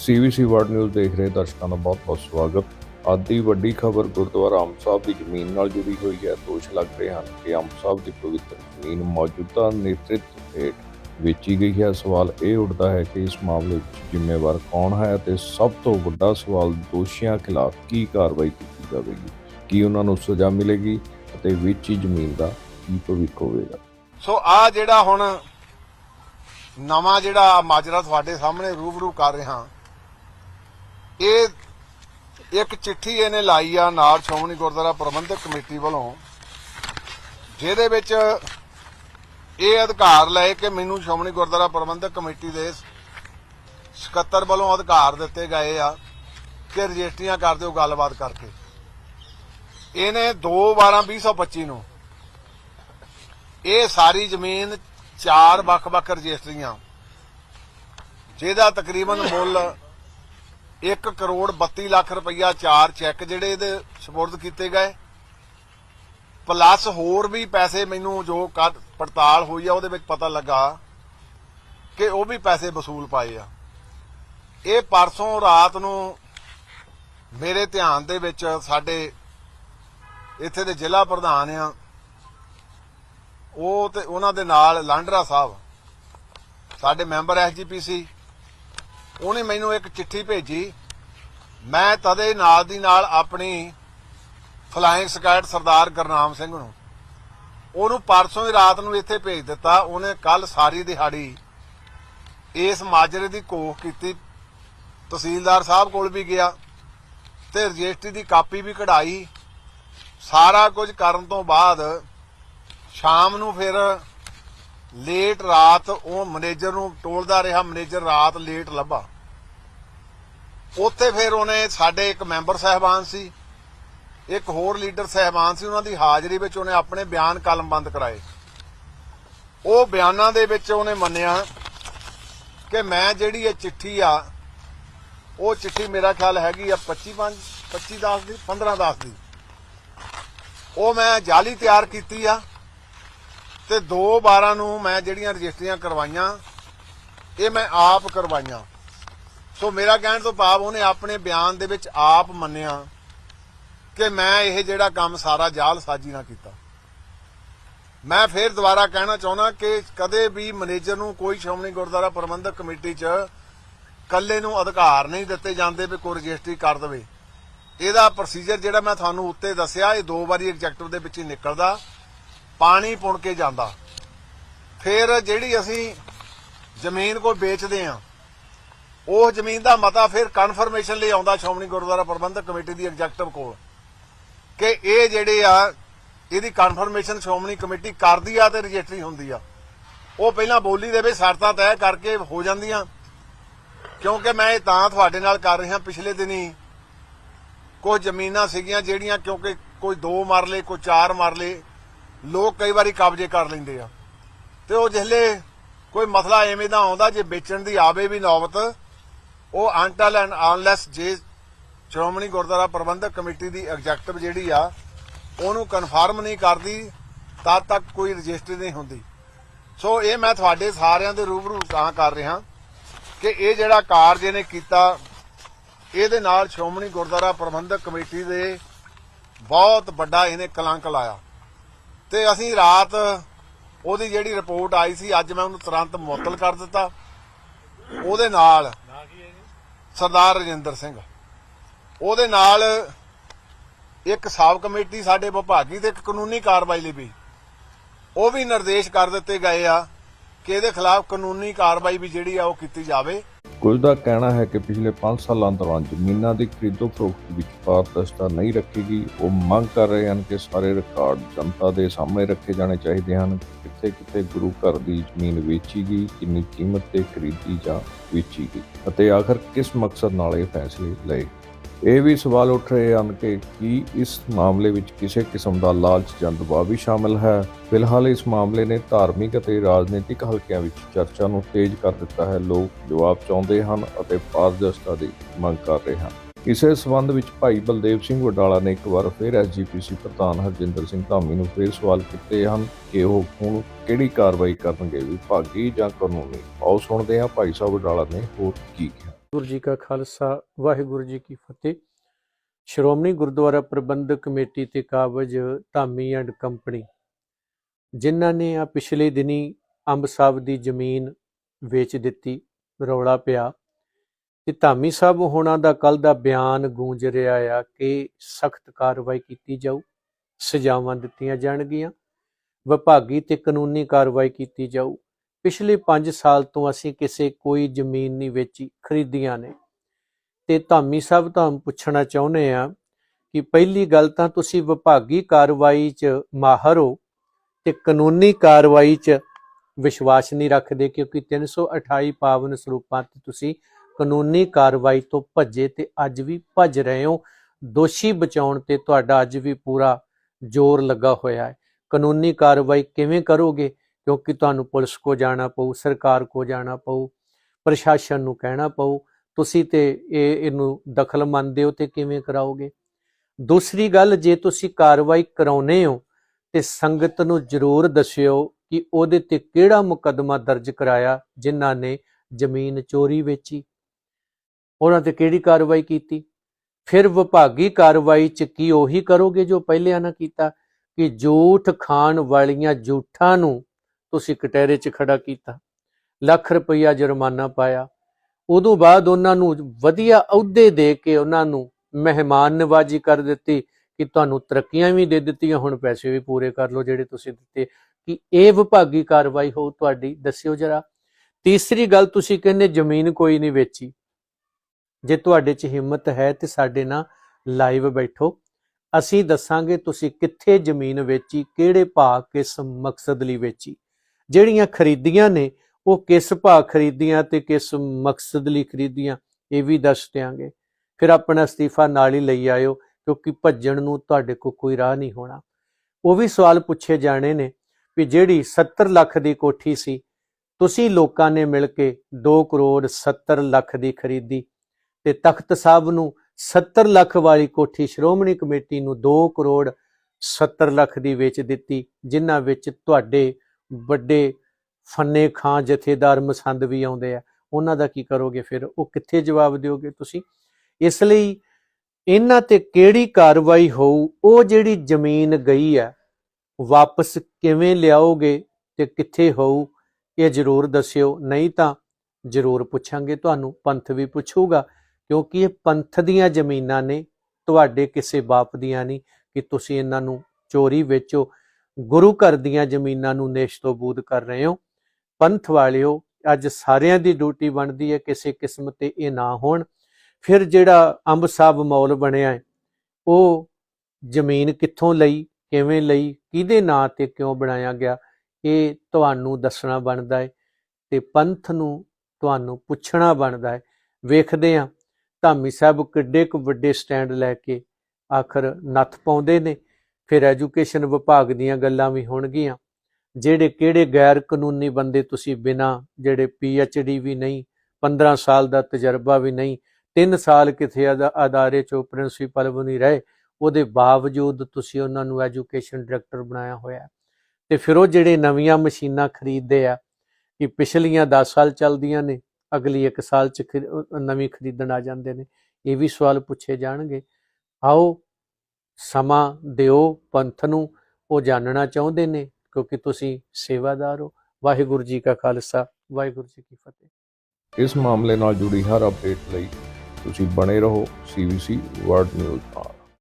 CVC word news ਦੇਖ ਰਹੇ ਦਰਸ਼ਕਾਂ ਦਾ ਬਹੁਤ-ਬਹੁਤ ਸਵਾਗਤ। ਅੱਜ ਦੀ ਵੱਡੀ ਖਬਰ ਗੁਰਦੁਆਰਾ ਅੰਬ ਸਾਹਿਬ ਦੀ ਜ਼ਮੀਨ ਨਾਲ ਜੁੜੀ ਹੋਈ ਹੈ। ਦੋਸ਼ ਲੱਗ ਰਹੇ ਹਨ ਕਿ ਅੰਬ ਸਾਹਿਬ ਦੀ ਪਵਿੱਤਰ ਜ਼ਮੀਨ ਮੌਜੂਦਾ ਨੇਤਰਤਵ ਹੇਠ ਵੇਚੀ ਗਈ ਹੈ। ਸਵਾਲ ਇਹ ਉੱਠਦਾ ਹੈ ਕਿ ਇਸ ਮਾਮਲੇ ਵਿੱਚ ਜ਼ਿੰਮੇਵਾਰ ਕੌਣ ਹੈ ਅਤੇ ਸਭ ਤੋਂ ਵੱਡਾ ਸਵਾਲ ਦੋਸ਼ੀਆਂ ਖਿਲਾਫ ਕੀ ਕਾਰਵਾਈ ਕੀਤੀ ਜਾਵੇਗੀ? ਕੀ ਉਹਨਾਂ ਨੂੰ ਸਜ਼ਾ ਮਿਲੇਗੀ ਅਤੇ ਵੇਚੀ ਜ਼ਮੀਨ ਦਾ ਕੀ ਭਵਿੱਖ ਹੋਵੇਗਾ? ਸੋ ਆ ਜਿਹੜਾ ਹੁਣ ਨਵਾਂ ਜਿਹੜਾ ਮਾਜਰਾ ਤੁਹਾਡੇ ਸਾਹਮਣੇ ਰੂਬਰੂ ਕਰ ਰਿਹਾ ਇਹ ਇੱਕ ਚਿੱਠੀ ਇਹਨੇ ਲਾਈ ਆ ਨਾਲ ਸ਼੍ਰੋਮਣੀ ਗੁਰਦੁਆਰਾ ਪ੍ਰਬੰਧਕ ਕਮੇਟੀ ਵੱਲੋਂ, ਜਿਹਦੇ ਵਿੱਚ ਇਹ ਅਧਿਕਾਰ ਲਏ ਕਿ ਮੈਨੂੰ ਸ਼੍ਰੋਮਣੀ ਗੁਰਦੁਆਰਾ ਪ੍ਰਬੰਧਕ ਕਮੇਟੀ ਦੇ ਸਕੱਤਰ ਵੱਲੋਂ ਅਧਿਕਾਰ ਦਿੱਤੇ ਗਏ ਆ ਕਿ ਰਜਿਸਟਰੀਆਂ ਕਰ ਦਿਓ ਗੱਲਬਾਤ ਕਰਕੇ। ਇਹਨੇ 2 12 2025 ਨੂੰ ਇਹ ਸਾਰੀ ਜ਼ਮੀਨ ਚਾਰ ਵੱਖ-ਵੱਖ ਰਜਿਸਟਰੀਆਂ, ਜਿਹਦਾ ਤਕਰੀਬਨ ਮੁੱਲ 1 ਕਰੋੜ 32 ਲੱਖ ਰੁਪਈਆ ਚਾਰ ਚੈੱਕ ਜਿਹੜੇ ਇਹਦੇ ਸਪੁਰਦ ਕੀਤੇ ਗਏ। ਪਲੱਸ ਹੋਰ ਵੀ ਪੈਸੇ ਮੈਨੂੰ ਜੋ ਕੱਢ ਪੜਤਾਲ ਹੋਈ ਆ, ਉਹਦੇ ਵਿੱਚ ਪਤਾ ਲੱਗਾ ਕਿ ਉਹ ਵੀ ਪੈਸੇ ਵਸੂਲ ਪਾਏ ਆ। ਇਹ ਪਰਸੋਂ ਰਾਤ ਨੂੰ ਮੇਰੇ ਧਿਆਨ ਦੇ ਵਿੱਚ ਸਾਡੇ ਇੱਥੇ ਦੇ ਜ਼ਿਲ੍ਹਾ ਪ੍ਰਧਾਨ ਆ। ਉਹ ਤੇ ਉਹਨਾਂ ਦੇ ਨਾਲ ਲਾਂਡਰਾ ਸਾਹਿਬ, ਸਾਡੇ ਮੈਂਬਰ ਐਸਜੀਪੀਸੀ ਉਹਨੇ ਮੈਨੂੰ ਇੱਕ ਚਿੱਠੀ ਭੇਜੀ ਮੈਂ ਤਦੇ ਨਾਲ ਦੀ ਨਾਲ ਆਪਣੀ ਫਲਾਇੰਗ ਸਕੈਟ ਸਰਦਾਰ ਗੁਰਨਾਮ ਸਿੰਘ ਨੂੰ ਉਹਨੂੰ ਪਰਸੋਂ ਹੀ ਰਾਤ ਨੂੰ ਇੱਥੇ ਭੇਜ ਦਿੱਤਾ। ਉਹਨੇ ਕੱਲ ਸਾਰੀ ਦਿਹਾੜੀ ਇਸ ਮਾਜਰੇ ਦੀ ਕੋਖ ਕੀਤੀ। ਤਹਿਸੀਲਦਾਰ ਸਾਹਿਬ ਕੋਲ ਵੀ ਗਿਆ ਤੇ ਰਜਿਸਟਰੀ ਦੀ ਕਾਪੀ ਵੀ ਕਢਾਈ। ਸਾਰਾ ਕੁਝ ਕਰਨ ਤੋਂ ਬਾਅਦ ਸ਼ਾਮ ਨੂੰ ਫਿਰ ਲੇਟ ਰਾਤ ਉਹ ਮੈਨੇਜਰ ਨੂੰ ਟੋਲਦਾ ਰਿਹਾ। ਮੈਨੇਜਰ ਰਾਤ ਲੇਟ ਲੱਭਾ। ਉੱਥੇ ਫਿਰ ਉਹਨੇ ਸਾਡੇ ਇੱਕ ਮੈਂਬਰ ਸਹਿਬਾਨ ਸੀ, ਇੱਕ ਹੋਰ ਲੀਡਰ ਸਹਿਬਾਨ ਸੀ, ਉਹਨਾਂ ਦੀ ਹਾਜ਼ਰੀ ਵਿੱਚ ਉਹਨੇ ਆਪਣੇ ਬਿਆਨ ਕਲਮਬੰਦ ਕਰਾਏ। ਉਹ ਬਿਆਨਾਂ ਦੇ ਵਿੱਚ ਉਹਨੇ ਮੰਨਿਆ ਕਿ ਮੈਂ ਜਿਹੜੀ ਇਹ ਚਿੱਠੀ ਆ, ਉਹ ਚਿੱਠੀ ਮੇਰਾ ਖਿਆਲ ਹੈਗੀ ਆ 25 25 10 ਦੀ 15 10 ਦੀ। ਉਹ ਮੈਂ ਜਾਲੀ ਤਿਆਰ ਕੀਤੀ ਆ ਤੇ 2 12 ਨੂੰ ਮੈਂ ਜਿਹੜੀਆਂ ਰਜਿਸਟਰੀਆਂ ਕਰਵਾਈਆਂ, ਇਹ ਮੈਂ ਆਪ ਕਰਵਾਈਆਂ। ਸੋ ਮੇਰਾ ਕਹਿਣ ਤੋਂ ਭਾਵ ਉਹਨੇ ਆਪਣੇ ਬਿਆਨ ਦੇ ਵਿੱਚ ਆਪ ਮੰਨਿਆ ਕਿ ਮੈਂ ਇਹ ਜਿਹੜਾ ਕੰਮ ਸਾਰਾ ਜਾਲ ਸਾਜੀ ਨਾਲ ਕੀਤਾ। ਮੈਂ ਫੇਰ ਦੁਬਾਰਾ ਕਹਿਣਾ ਚਾਹੁੰਦਾ ਕਿ ਕਦੇ ਵੀ ਮੈਨੇਜਰ ਨੂੰ ਕੋਈ ਸ਼੍ਰੋਮਣੀ ਗੁਰਦੁਆਰਾ ਪ੍ਰਬੰਧਕ ਕਮੇਟੀ 'ਚ ਕੱਲੇ ਨੂੰ ਅਧਿਕਾਰ ਨਹੀਂ ਦਿੱਤੇ ਜਾਂਦੇ ਵੀ ਕੋਈ ਰਜਿਸਟਰੀ ਕਰ ਦੇਵੇ। ਇਹਦਾ ਪ੍ਰੋਸੀਜਰ ਜਿਹੜਾ ਮੈਂ ਤੁਹਾਨੂੰ ਉੱਤੇ ਦੱਸਿਆ, ਇਹ ਦੋ ਵਾਰੀ ਐਗਜ਼ੈਕਟਿਵ ਦੇ ਵਿੱਚ ਹੀ ਨਿਕਲਦਾ, ਪਾਣੀ ਪੁਣ ਕੇ ਜਾਂਦਾ। ਫਿਰ ਜਿਹੜੀ ਅਸੀਂ ਜ਼ਮੀਨ ਕੋਈ ਵੇਚਦੇ ਆ ਉਹ ਜ਼ਮੀਨ ਦਾ ਮਤਾ ਫਿਰ ਕਨਫਰਮੇਸ਼ਨ ਲਈ ਆਉਂਦਾ ਸ਼੍ਰੋਮਣੀ ਗੁਰਦੁਆਰਾ ਪ੍ਰਬੰਧਕ ਕਮੇਟੀ ਦੀ ਐਗਜ਼ੈਕਟਿਵ ਕੋਲ ਕਿ ਇਹ ਜਿਹੜੇ ਆ, ਇਹਦੀ ਕਨਫਰਮੇਸ਼ਨ ਸ਼੍ਰੋਮਣੀ ਕਮੇਟੀ ਕਰਦੀ ਆ ਤੇ ਰਜਿਸਟਰੀ ਹੁੰਦੀ ਆ। ਉਹ ਪਹਿਲਾਂ ਬੋਲੀ ਦੇ ਵਿੱਚ ਸ਼ਰਤਾਂ ਤੈਅ ਕਰਕੇ ਹੋ ਜਾਂਦੀਆਂ। ਕਿਉਂਕਿ ਮੈਂ ਇਹ ਤਾਂ ਤੁਹਾਡੇ ਨਾਲ ਕਰ ਰਿਹਾ ਪਿਛਲੇ ਦਿਨੀ। ਕੁਝ ਜ਼ਮੀਨਾਂ ਸੀਗੀਆਂ ਜਿਹੜੀਆਂ ਕਿਉਂਕਿ ਕੋਈ 2 ਮਰਲੇ ਕੋਈ 4 ਮਰਲੇ ਲੋਕ ਕਈ ਵਾਰੀ ਕਬਜ਼ੇ ਕਰ ਲੈਂਦੇ ਆ। ਤੇ ਉਹ ਜਿਹਲੇ ਕੋਈ ਮਸਲਾ ਐਵੇਂ ਦਾ ਆਉਂਦਾ, ਜੇ ਵੇਚਣ ਦੀ ਆਵੇ ਵੀ ਨੌਬਤ ਉਹ ਅੰਟਲ ਐਂਡ ਆਨਲੈਸ ਜੇ ਸ਼੍ਰੋਮਣੀ ਗੁਰਦੁਆਰਾ ਪ੍ਰਬੰਧਕ ਕਮੇਟੀ ਦੀ ਐਗਜ਼ੈਕਟਿਵ ਜਿਹੜੀ ਆ, ਉਹਨੂੰ ਕਨਫਰਮ ਨਹੀਂ ਕਰਦੀ, ਤਦ ਤੱਕ ਕੋਈ ਰਜਿਸਟਰੀ ਨਹੀਂ ਹੁੰਦੀ। ਸੋ ਇਹ ਮੈਂ ਤੁਹਾਡੇ ਸਾਰਿਆਂ ਦੇ ਰੂਬਰੂ ਤਾਂ ਕਰ ਰਿਹਾ ਕਿ ਇਹ ਜਿਹੜਾ ਕਾਰਜ ਇਹਨੇ ਕੀਤਾ, ਇਹਦੇ ਨਾਲ ਸ਼੍ਰੋਮਣੀ ਗੁਰਦੁਆਰਾ ਪ੍ਰਬੰਧਕ ਕਮੇਟੀ ਦੇ ਬਹੁਤ ਵੱਡਾ ਇਹਨੇ ਕਲੰਕ ਲਾਇਆ। ਤੇ ਅਸੀਂ ਰਾਤ ਉਹਦੀ ਜਿਹੜੀ ਰਿਪੋਰਟ ਆਈ ਸੀ, ਅੱਜ ਮੈਂ ਉਹਨੂੰ ਤੁਰੰਤ ਮੁਅੱਤਲ ਕਰ ਦਿੱਤਾ। ਉਹਦੇ ਨਾਲ ਸਰਦਾਰ ਰਜਿੰਦਰ ਸਿੰਘ। ਉਹਦੇ ਨਾਲ ਇੱਕ ਸਾਬ ਕਮੇਟੀ, ਸਾਡੇ ਵਿਭਾਗੀ ਤੇ ਇੱਕ ਕਾਨੂੰਨੀ ਕਾਰਵਾਈ ਲਈ ਵੀ ਉਹ ਵੀ ਨਿਰਦੇਸ਼ ਕਰ ਦਿੱਤੇ ਗਏ ਆ। ਕਿ ਇਹਦੇ ਖਿਲਾਫ ਕਾਨੂੰਨੀ ਕਾਰਵਾਈ ਵੀ ਜਿਹੜੀ ਆ ਉਹ ਕੀਤੀ ਜਾਵੇ। ਕੁਝ ਦਾ ਕਹਿਣਾ ਹੈ ਕਿ ਪਿਛਲੇ 5 ਸਾਲਾਂ ਦੌਰਾਨ ਜ਼ਮੀਨਾਂ ਦੀ ਖਰੀਦੋ ਫਰੋਖਤ ਵਿੱਚ ਪਾਰਦਰਸ਼ਤਾ ਨਹੀਂ ਰੱਖੀ ਗਈ। ਉਹ ਮੰਗ ਕਰ ਰਹੇ ਹਨ ਕਿ ਸਾਰੇ ਰਿਕਾਰਡ ਜਨਤਾ ਦੇ ਸਾਹਮਣੇ ਰੱਖੇ ਜਾਣੇ ਚਾਹੀਦੇ ਹਨ ਕਿੱਥੇ ਕਿੱਥੇ ਗੁਰੂ ਘਰ ਦੀ ਜ਼ਮੀਨ ਵੇਚੀ ਗਈ, ਕਿੰਨੀ ਕੀਮਤ ਤੇ ਖਰੀਦੀ ਜਾਂ ਵੇਚੀ ਗਈ। ਅਤੇ ਆਖਰ ਕਿਸ ਮਕਸਦ ਨਾਲ ਇਹ ਫੈਸਲੇ ਲਏ? ਇਹ ਵੀ ਸਵਾਲ ਉੱਠ ਰਹੇ ਹਨ ਕਿ ਕੀ ਇਸ ਮਾਮਲੇ ਵਿੱਚ ਕਿਸੇ ਕਿਸਮ ਦਾ ਲਾਲਚ ਜਾਂ ਦਬਾਅ ਵੀ ਸ਼ਾਮਲ ਹੈ? ਫਿਲਹਾਲ ਇਸ ਮਾਮਲੇ ਨੇ ਧਾਰਮਿਕ ਅਤੇ ਰਾਜਨੀਤਿਕ ਹਲਕਿਆਂ ਵਿੱਚ ਚਰਚਾ ਨੂੰ ਤੇਜ਼ ਕਰ ਦਿੱਤਾ ਹੈ। ਲੋਕ ਜਵਾਬ ਚਾਹੁੰਦੇ ਹਨ ਅਤੇ ਪਾਰਦਰਸ਼ਤਾ ਦੀ ਮੰਗ ਕਰ ਰਹੇ ਹਨ। ਇਸੇ ਸਬੰਧ ਵਿੱਚ ਭਾਈ ਬਲਦੇਵ ਸਿੰਘ ਵਡਾਲਾ ਨੇ ਇੱਕ ਵਾਰ ਫਿਰ ਐਸਜੀਪੀਸੀ ਪ੍ਰਧਾਨ ਹਰਜਿੰਦਰ ਸਿੰਘ ਧਾਮੀ ਨੂੰ ਫਿਰ ਸਵਾਲ ਕੀਤੇ ਹਨ ਕਿ ਉਹ ਹੁਣ ਕਿਹੜੀ ਕਾਰਵਾਈ ਕਰਨਗੇ? ਵਿਭਾਗੀ ਜਾਂ ਕਾਨੂੰਨੀ? ਆਓ ਸੁਣਦੇ ਹਾਂ ਭਾਈ ਸਾਹਿਬ ਵਡਾਲਾ ਨੇ ਹੋਰ ਕੀ ਕਿਹਾ। ਗੁਰੂ ਜੀ ਕਾ ਖਾਲਸਾ, ਵਾਹਿਗੁਰੂ ਜੀ ਕੀ ਫਤਿਹ। ਸ਼੍ਰੋਮਣੀ ਗੁਰਦੁਆਰਾ ਪ੍ਰਬੰਧਕ ਕਮੇਟੀ ਤੇ ਕਾਬਜ ਧਾਮੀ ਐਂਡ ਕੰਪਨੀ, ਜਿਨ੍ਹਾਂ ਨੇ ਆ ਪਿਛਲੇ ਦਿਨੀ ਅੰਬ ਸਾਹਿਬ ਦੀ ਜ਼ਮੀਨ ਵੇਚ ਦਿੱਤੀ, ਰੌਲਾ ਪਿਆ ਤੇ ਧਾਮੀ ਸਾਹਿਬ ਹੋਣਾ ਦਾ ਕੱਲ ਦਾ ਬਿਆਨ ਗੂੰਜ ਰਿਹਾ ਆ ਕਿ ਸਖਤ ਕਾਰਵਾਈ ਕੀਤੀ ਜਾਊ, ਸਜ਼ਾਵਾਂ ਦਿੱਤੀਆਂ ਜਾਣਗੀਆਂ, ਵਿਭਾਗੀ ਤੇ ਕਾਨੂੰਨੀ ਕਾਰਵਾਈ ਕੀਤੀ ਜਾਊ। ਪਿਛਲੇ 5 ਸਾਲ ਤੋਂ ਅਸੀਂ ਕਿਸੇ ਕੋਈ ਜ਼ਮੀਨ ਨਹੀਂ ਵੇਚੀ, ਖਰੀਦੀਆਂ ਨੇ। ਤੇ ਧਾਮੀ ਸਾਹਿਬ ਤੋਂ ਪੁੱਛਣਾ ਚਾਹੁੰਦੇ ਆ ਕਿ ਪਹਿਲੀ ਗੱਲ ਤਾਂ ਤੁਸੀਂ ਵਿਭਾਗੀ ਕਾਰਵਾਈ 'ਚ ਮਾਹਰ ਹੋ ਤੇ ਕਾਨੂੰਨੀ ਕਾਰਵਾਈ 'ਚ ਵਿਸ਼ਵਾਸ ਨਹੀਂ ਰੱਖਦੇ ਕਿਉਂਕਿ 328 ਪਾਵਨ ਸਰੂਪਾਂ ਤੇ ਤੁਸੀਂ ਕਾਨੂੰਨੀ ਕਾਰਵਾਈ ਤੋਂ ਭੱਜੇ ਤੇ ਅੱਜ ਵੀ ਭੱਜ ਰਹੇ ਹੋ। ਦੋਸ਼ੀ ਬਚਾਉਣ ਤੇ ਤੁਹਾਡਾ ਅੱਜ ਵੀ ਪੂਰਾ ਜ਼ੋਰ ਲੱਗਾ ਹੋਇਆ ਹੈ। ਕਾਨੂੰਨੀ ਕਾਰਵਾਈ ਕਿਵੇਂ ਕਰੋਗੇ? ਕਿਉਂਕਿ ਤੁਹਾਨੂੰ ਪੁਲਿਸ ਕੋ ਜਾਣਾ ਪਊ, ਸਰਕਾਰ ਕੋ ਜਾਣਾ ਪਊ, ਪ੍ਰਸ਼ਾਸਨ ਨੂੰ ਕਹਿਣਾ ਪਊ, ਤੁਸੀਂ ਤੇ ਇਹ, ਇਹਨੂੰ ਦਖਲ ਮੰਨਦੇ ਹੋ ਤੇ ਕਿਵੇਂ ਕਰਾਓਗੇ? ਦੂਸਰੀ ਗੱਲ, ਜੇ ਤੁਸੀਂ ਕਾਰਵਾਈ ਕਰਾਉਨੇ ਹੋ ਤੇ ਸੰਗਤ ਨੂੰ ਜ਼ਰੂਰ ਦੱਸਿਓ ਕਿ ਉਹਦੇ ਤੇ ਕਿਹੜਾ ਮੁਕੱਦਮਾ ਦਰਜ ਕਰਾਇਆ ਜਿਨ੍ਹਾਂ ਨੇ ਜ਼ਮੀਨ ਚੋਰੀ ਵੇਚੀ। ਉਹਨਾਂ ਤੇ ਕਿਹੜੀ ਕਾਰਵਾਈ ਕੀਤੀ? ਫਿਰ ਵਿਭਾਗੀ ਕਾਰਵਾਈ ਚ ਕੀ ਉਹੀ ਕਰੋਗੇ ਜੋ ਪਹਿਲਿਆਂ ਨਾ ਕੀਤਾ? ਕਿ ਝੂਠ ਖਾਣ ਵਾਲੀਆਂ ਝੂਠਾਂ ਨੂੰ ਤੁਸੀਂ ਕਟਹਿਰੇ 'ਚ ਖੜਾ ਕੀਤਾ। ਲੱਖ ਰੁਪਈਆ ਜੁਰਮਾਨਾ ਪਾਇਆ। ਉਦੋਂ ਬਾਅਦ ਉਹਨਾਂ ਨੂੰ ਵਧੀਆ ਅਹੁਦੇ ਦੇ ਕੇ ਉਹਨਾਂ ਨੂੰ ਮਹਿਮਾਨ ਨਵਾਜੀ ਕਰ ਦਿੱਤੀ ਕਿ ਤੁਹਾਨੂੰ ਤਰੱਕੀਆਂ ਵੀ ਦੇ ਦਿੱਤੀਆਂ, ਹੁਣ ਪੈਸੇ ਵੀ ਪੂਰੇ ਕਰ ਲਓ ਜਿਹੜੇ ਤੁਸੀਂ ਦਿੱਤੇ। ਕਿ ਇਹ ਵਿਭਾਗੀ ਕਾਰਵਾਈ ਹੋ ਤੁਹਾਡੀ, ਦੱਸਿਓ ਜਰਾ। ਤੀਸਰੀ ਗੱਲ, ਤੁਸੀਂ ਕਹਿੰਦੇ ਜ਼ਮੀਨ ਕੋਈ ਨਹੀਂ ਵੇਚੀ। ਜੇ ਤੁਹਾਡੇ 'ਚ ਹਿੰਮਤ ਹੈ ਤੇ ਸਾਡੇ ਨਾਲ ਲਾਈਵ ਬੈਠੋ। ਅਸੀਂ ਦੱਸਾਂਗੇ ਤੁਸੀਂ ਕਿੱਥੇ ਜ਼ਮੀਨ ਵੇਚੀ, ਕਿਹੜੇ ਭਾਅ ਕਿਸ ਮਕਸਦ ਲਈ ਵੇਚੀ। ਜਿਹੜੀਆਂ ਖਰੀਦੀਆਂ ਨੇ, ਉਹ ਕਿਸ ਭਾਅ ਖਰੀਦੀਆਂ ਤੇ ਕਿਸ ਮਕਸਦ ਲਈ ਖਰੀਦੀਆਂ, ਇਹ ਵੀ ਦੱਸ ਦਿਆਂਗੇ। ਫਿਰ ਆਪਣਾ ਅਸਤੀਫਾ ਨਾਲ ਹੀ ਲਈ ਆਇਓ, ਕਿਉਂਕਿ ਭੱਜਣ ਨੂੰ ਤੁਹਾਡੇ ਕੋਲ ਕੋਈ ਰਾਹ ਨਹੀਂ ਹੋਣਾ। ਉਹ ਵੀ ਸਵਾਲ ਪੁੱਛੇ ਜਾਣੇ ਨੇ ਵੀ ਜਿਹੜੀ 70 ਲੱਖ ਦੀ ਕੋਠੀ ਸੀ, ਤੁਸੀਂ ਲੋਕਾਂ ਨੇ ਮਿਲ ਕੇ 2 ਕਰੋੜ 70 ਲੱਖ ਦੀ ਖਰੀਦੀ ਤੇ ਤਖਤ ਸਾਹਿਬ ਨੂੰ 70 ਲੱਖ ਵਾਲੀ ਕੋਠੀ ਸ਼੍ਰੋਮਣੀ ਕਮੇਟੀ ਨੂੰ 2 ਕਰੋੜ 70 ਲੱਖ ਦੀ ਵੇਚ ਦਿੱਤੀ, ਜਿਨ੍ਹਾਂ ਵਿੱਚ ਤੁਹਾਡੇ ਵੱਡੇ ਫੰਨੇ ਖਾਂ ਜਥੇਦਾਰ ਮਸੰਦ ਵੀ ਆਉਂਦੇ ਆ। ਉਹਨਾਂ ਦਾ ਕੀ ਕਰੋਗੇ ਫਿਰ? ਉਹ ਕਿੱਥੇ ਜਵਾਬ ਦਿਓਗੇ ਤੁਸੀਂ? ਇਸ ਲਈ ਇਹਨਾਂ ਤੇ ਕਿਹੜੀ ਕਾਰਵਾਈ ਹੋਊ? ਉਹ ਜਿਹੜੀ ਜ਼ਮੀਨ ਗਈ ਹੈ ਵਾਪਸ ਕਿਵੇਂ ਲਿਆਓਗੇ ਤੇ ਕਿੱਥੇ ਹੋਊ? ਇਹ ਜ਼ਰੂਰ ਦੱਸਿਓ। ਨਹੀਂ ਤਾਂ ਜ਼ਰੂਰ ਪੁੱਛਾਂਗੇ ਤੁਹਾਨੂੰ। ਪੰਥ ਵੀ ਪੁੱਛੂਗਾ, ਕਿਉਂਕਿ ਇਹ ਪੰਥ ਦੀਆਂ ਜ਼ਮੀਨਾਂ ਨੇ। ਤੁਹਾਡੇ ਕਿਸੇ ਬਾਪ ਦੀਆਂ ਨਹੀਂ ਕਿ ਤੁਸੀਂ ਇਹਨਾਂ ਨੂੰ ਚੋਰੀ ਵੇਚੋ। ਗੁਰੂ ਘਰ ਦੀਆਂ ਜ਼ਮੀਨਾਂ ਨੂੰ ਨੇਸ਼ ਕਰ ਰਹੇ ਹੋ। ਪੰਥ ਵਾਲਿਓ, ਅੱਜ ਸਾਰਿਆਂ ਦੀ ਡਿਊਟੀ ਬਣਦੀ ਹੈ, ਕਿਸੇ ਕਿਸਮ ਤੇ ਇਹ ਨਾ ਹੋਣ। ਫਿਰ ਜਿਹੜਾ ਅੰਬ ਸਾਹਿਬ ਮੌਲ ਬਣਿਆ ਹੈ, ਉਹ ਜ਼ਮੀਨ ਕਿੱਥੋਂ ਲਈ, ਕਿਵੇਂ ਲਈ, ਕਿਹਦੇ ਨਾਂ ਤੇ ਕਿਉਂ ਬਣਾਇਆ ਗਿਆ, ਇਹ ਤੁਹਾਨੂੰ ਦੱਸਣਾ ਬਣਦਾ ਹੈ ਤੇ ਪੰਥ ਨੂੰ ਤੁਹਾਨੂੰ ਪੁੱਛਣਾ ਬਣਦਾ ਹੈ। ਵੇਖਦੇ ਹਾਂ, ਧਾਮੀ ਸਾਹਿਬ ਕਿੱਡੇ ਕੁ ਵੱਡੇ ਸਟੈਂਡ ਲੈ ਕੇ ਆਖਰ ਨੱਥ ਪਾਉਂਦੇ ਨੇ। ਫਿਰ ਐਜੂਕੇਸ਼ਨ ਵਿਭਾਗ ਦੀਆਂ ਗੱਲਾਂ ਵੀ ਹੋਣਗੀਆਂ। ਜਿਹੜੇ ਕਿਹੜੇ ਗੈਰ ਕਾਨੂੰਨੀ ਬੰਦੇ ਤੁਸੀਂ ਬਿਨਾ ਜਿਹੜੇ ਪੀ ਐਚ ਡੀ ਵੀ ਨਹੀਂ 15 ਸਾਲ ਦਾ ਤਜਰਬਾ ਵੀ ਨਹੀਂ 3 ਸਾਲ ਕਿਥੇ ਅਦਾਰੇ ਚੋਂ ਪ੍ਰਿੰਸੀਪਲ ਵੀ ਨਹੀਂ ਰਹੇ, ਉਹਦੇ ਬਾਵਜੂਦ ਤੁਸੀਂ ਉਹਨਾਂ ਨੂੰ ਐਜੂਕੇਸ਼ਨ ਡਾਇਰੈਕਟਰ ਬਣਾਇਆ ਹੋਇਆ। ਤੇ ਫਿਰ ਉਹ ਜਿਹੜੇ ਨਵੀਆਂ ਮਸ਼ੀਨਾਂ ਖਰੀਦਦੇ ਆ ਕਿ ਪਿਛਲੀਆਂ 10 ਸਾਲ ਚੱਲਦੀਆਂ ਨੇ, ਅਗਲੀ 1 ਸਾਲ ਚ ਨਵੀਂ ਖਰੀਦਣ ਆ ਜਾਂਦੇ ਨੇ, ਇਹ ਵੀ ਸਵਾਲ ਪੁੱਛੇ ਜਾਣਗੇ। ਆਓ ਸਮਾਂ ਦਿਓ, ਪੰਥ ਨੂੰ, ਉਹ ਜਾਣਨਾ ਚਾਹੁੰਦੇ ਨੇ, ਕਿਉਂਕਿ ਤੁਸੀਂ ਸੇਵਾਦਾਰ ਹੋ। ਵਾਹਿਗੁਰੂ ਜੀ ਕਾ ਖਾਲਸਾ, ਵਾਹਿਗੁਰੂ ਜੀ ਕੀ ਫਤਿਹ। ਇਸ ਮਾਮਲੇ ਨਾਲ ਜੁੜੀ ਹਰ ਅਪਡੇਟ ਲਈ ਤੁਸੀਂ ਬਣੇ ਰਹੋ ਸੀਵੀਸੀ ਵਰਲਡ ਨਿਊਜ਼